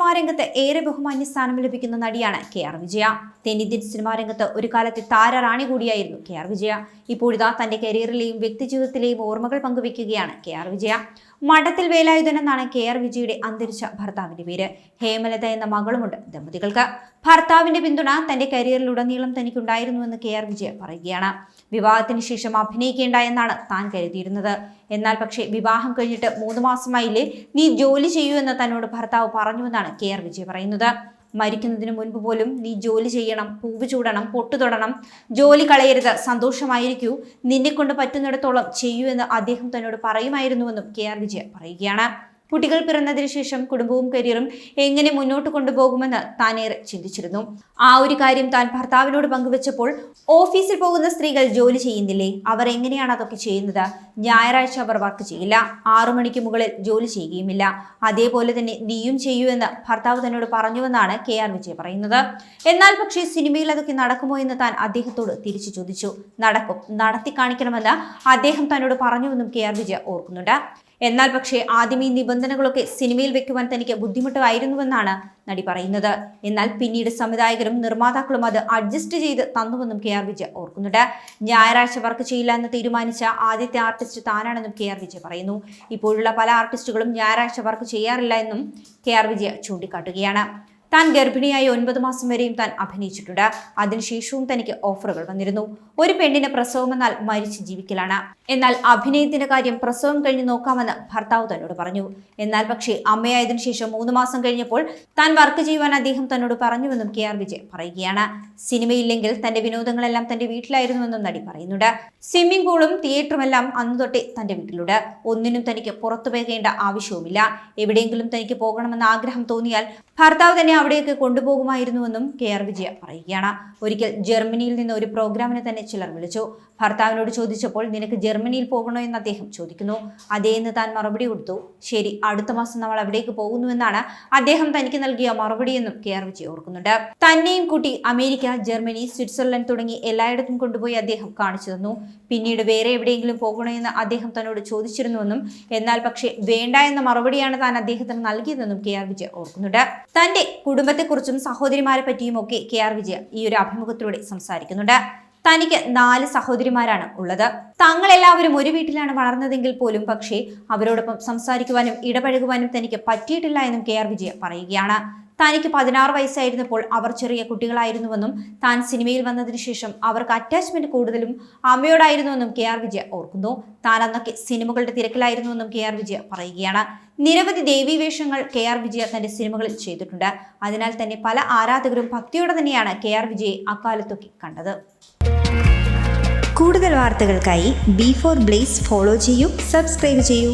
Cinema രംഗത്ത് ഏറെ ബഹുമാന്യ സ്ഥാനം ലഭിക്കുന്ന നടിയാണ് കെ ആർ വിജയ. തെന്നിന്ത്യൻ സിനിമാ രംഗത്ത് ഒരു കാലത്തെ താരറാണി കൂടിയായിരുന്നു കെ ആർ വിജയ. ഇപ്പോഴിതാ തന്റെ കരിയറിലെയും വ്യക്തിജീവിതത്തിലെയും ഓർമ്മകൾ പങ്കുവെക്കുകയാണ് കെ ആർ വിജയ. മഠത്തിൽ വേലായുധൻ എന്നാണ് കെ ആർ വിജയുടെ അന്തരിച്ച ഭർത്താവിന്റെ പേര്. ഹേമലത എന്ന മകളുമുണ്ട് ദമ്പതികൾക്ക്. ഭർത്താവിന്റെ പിന്തുണ തന്റെ കരിയറിൽ കരിയറിലുടനീളം തനിക്കുണ്ടായിരുന്നുവെന്ന് കെ ആർ വിജയ പറയുകയാണ്. വിവാഹത്തിന് ശേഷം അഭിനയിക്കേണ്ട എന്നാണ് താൻ കരുതിയിരുന്നത്. എന്നാൽ പക്ഷേ വിവാഹം കഴിഞ്ഞിട്ട് മൂന്ന് മാസമായില്ലേ നീ ജോലി ചെയ്യൂ എന്ന് തന്നോട് ഭർത്താവ് പറഞ്ഞുവെന്നാണ് കെ ആർ വിജയ പറയുന്നത്. മരിക്കുന്നതിന് മുൻപ് പോലും നീ ജോലി ചെയ്യണം പൂവ് ചൂടണം പൊട്ടു തൊടണം ജോലി കളയരുത് സന്തോഷമായിരിക്കൂ. നിന്നെ കൊണ്ട് പറ്റുന്നിടത്തോളം ചെയ്യൂ എന്ന് അദ്ദേഹം തന്നോട് പറയുമായിരുന്നുവെന്നും കെ ആർ വിജയ പറയുകയാണ്. കുട്ടികൾ പിറന്നതിന് ശേഷം കുടുംബവും കരിയറും എങ്ങനെ മുന്നോട്ട് കൊണ്ടുപോകുമെന്ന് ഏറെ ചിന്തിച്ചിരുന്നു. ആ ഒരു കാര്യം താൻ ഭർത്താവിനോട് പങ്കുവച്ചപ്പോൾ ഓഫീസിൽ പോകുന്ന സ്ത്രീകൾ ജോലി ചെയ്യുന്നില്ലേ? അവർ എങ്ങനെയാണ് അതൊക്കെ ചെയ്യുന്നത്? ഞായറാഴ്ച അവർ വർക്ക് ചെയ്യില്ല. ആറു മണിക്ക് മുകളിൽ ജോലി ചെയ്യുകയുമില്ല. അതേപോലെ തന്നെ നീയും ചെയ്യൂ എന്ന് ഭർത്താവ് തന്നോട് പറഞ്ഞുവെന്നാണ് കെ ആർ വിജയ് പറയുന്നത്. എന്നാൽ പക്ഷേ സിനിമയിൽ അതൊക്കെ നടക്കുമോ എന്ന് താൻ അദ്ദേഹത്തോട് തിരിച്ചു ചോദിച്ചു. നടക്കും നടത്തി കാണിക്കണമെന്ന് അദ്ദേഹം തന്നോട് പറഞ്ഞുവെന്നും കെ ആർ വിജയ ഓർക്കുന്നുണ്ട്. എന്നാൽ പക്ഷേ ആദ്യം ഈ നിബന്ധനകളൊക്കെ സിനിമയിൽ വെക്കുവാൻ തനിക്ക് ബുദ്ധിമുട്ടായിരുന്നുവെന്നാണ് നടി പറയുന്നത്. എന്നാൽ പിന്നീട് സംവിധായകരും നിർമ്മാതാക്കളും അത് അഡ്ജസ്റ്റ് ചെയ്ത് തന്നുവെന്നും കെ ആർ വിജയ ഓർക്കുന്നുണ്ട്. ഞായറാഴ്ച വർക്ക് ചെയ്യില്ല എന്ന് തീരുമാനിച്ച ആദ്യത്തെ ആർട്ടിസ്റ്റ് താനാണെന്നും കെ ആർ വിജയ പറയുന്നു. ഇപ്പോഴുള്ള പല ആർട്ടിസ്റ്റുകളും ഞായറാഴ്ച വർക്ക് ചെയ്യാറില്ല എന്നും കെ ആർ വിജയ ചൂണ്ടിക്കാട്ടുകയാണ്. താൻ ഗർഭിണിയായി ഒൻപത് മാസം വരെയും താൻ അഭിനയിച്ചിട്ടുണ്ട്. അതിനുശേഷവും തനിക്ക് ഓഫറുകൾ വന്നിരുന്നു. ഒരു പെണ്ണിന് പ്രസവമെന്നാൽ മരിച്ച് ജീവിക്കലാണ്. എന്നാൽ അഭിനയത്തിന്റെ കാര്യം പ്രസവം കഴിഞ്ഞ് നോക്കാമെന്ന് ഭർത്താവ് തന്നോട് പറഞ്ഞു. എന്നാൽ പക്ഷേ അമ്മയായതിനു ശേഷം മൂന്ന് മാസം കഴിഞ്ഞപ്പോൾ താൻ വർക്ക് ചെയ്യുവാൻ അദ്ദേഹം തന്നോട് പറഞ്ഞുവെന്നും കെ ആർ വിജയ് പറയുകയാണ്. സിനിമയില്ലെങ്കിൽ തന്റെ വിനോദങ്ങളെല്ലാം തന്റെ വീട്ടിലായിരുന്നുവെന്നും നടി പറയുന്നുണ്ട്. സ്വിമ്മിംഗ് പൂളും തിയേറ്ററും എല്ലാം അന്ന് തൊട്ടേ തന്റെ വീട്ടിലുണ്ട്. ഒന്നിനും തനിക്ക് പുറത്തു പോകേണ്ട ആവശ്യവുമില്ല. എവിടെയെങ്കിലും തനിക്ക് പോകണമെന്ന ആഗ്രഹം തോന്നിയാൽ ഭർത്താവ് തന്നെ അവിടേക്ക് കൊണ്ടുപോകുമായിരുന്നുവെന്നും കെ ആർ വിജയ പറയുകയാണ്. ഒരിക്കൽ ജർമ്മനിയിൽ നിന്ന് ഒരു പ്രോഗ്രാമിനെ തന്നെ ചിലർ വിളിച്ചു. ഭർത്താവിനോട് ചോദിച്ചപ്പോൾ നിനക്ക് ജർമ്മനിയിൽ പോകണോ? എന്ന് അദ്ദേഹം ചോദിക്കുന്നു. അതേ എന്ന് താൻ മറുപടി കൊടുത്തു. ശരി അടുത്ത മാസം നമ്മൾ അവിടേക്ക് പോകുന്നുവെന്നാണ് അദ്ദേഹം തനിക്ക് നൽകിയ മറുപടിയെന്നും കെ ആർ വിജയ ഓർക്കുന്നുണ്ട്. തന്നെയും കുട്ടി അമേരിക്ക ജർമ്മനി സ്വിറ്റ്സർലൻഡ് തുടങ്ങി എല്ലായിടത്തും കൊണ്ടുപോയി അദ്ദേഹം കാണിച്ചു തന്നു. പിന്നീട് വേറെ എവിടെയെങ്കിലും പോകണോ എന്ന് അദ്ദേഹം തന്നോട് ചോദിച്ചിരുന്നുവെന്നും എന്നാൽ പക്ഷേ വേണ്ട എന്ന മറുപടിയാണ് താൻ അദ്ദേഹത്തിന് നൽകിയതെന്നും കെ ആർ വിജയ ഓർക്കുന്നുണ്ട്. തന്റെ കുടുംബത്തെക്കുറിച്ചും സഹോദരിമാരെ പറ്റിയും ഒക്കെ കെ ആർ വിജയ ഈ ഒരു അഭിമുഖത്തിലൂടെ സംസാരിക്കുന്നുണ്ട്. തനിക്ക് നാല് സഹോദരിമാരാണ് ഉള്ളത്. തങ്ങളെല്ലാവരും ഒരു വീട്ടിലാണ് വളർന്നതെങ്കിൽ പോലും പക്ഷേ അവരോടൊപ്പം സംസാരിക്കുവാനും ഇടപഴകുവാനും തനിക്ക് പറ്റിയിട്ടില്ല എന്നും കെ ആർ വിജയ പറയുകയാണ്. തനിക്ക് പതിനാറ് വയസ്സായിരുന്നപ്പോൾ അവർ ചെറിയ കുട്ടികളായിരുന്നുവെന്നും താൻ സിനിമയിൽ വന്നതിന് ശേഷം അവർക്ക് അറ്റാച്ച്മെന്റ് കൂടുതലും അമ്മയോടായിരുന്നുവെന്നും കെ ആർ വിജയ ഓർക്കുന്നു. താൻ അന്നൊക്കെ സിനിമകളുടെ തിരക്കിലായിരുന്നുവെന്നും കെ ആർ വിജയ പറയുകയാണ്. നിരവധി ദേവീ വേഷങ്ങൾ കെ ആർ വിജയ തന്റെ സിനിമകളിൽ ചെയ്തിട്ടുണ്ട്. അതിനാൽ തന്നെ പല ആരാധകരും ഭക്തിയോടെ തന്നെയാണ് കെ ആർ വിജയെ അക്കാലത്തൊക്കെ കണ്ടത്. കൂടുതൽ വാർത്തകൾക്കായി ബി ഫോർ ബ്ലേസ് ഫോളോ ചെയ്യൂ സബ്സ്ക്രൈബ് ചെയ്യൂ.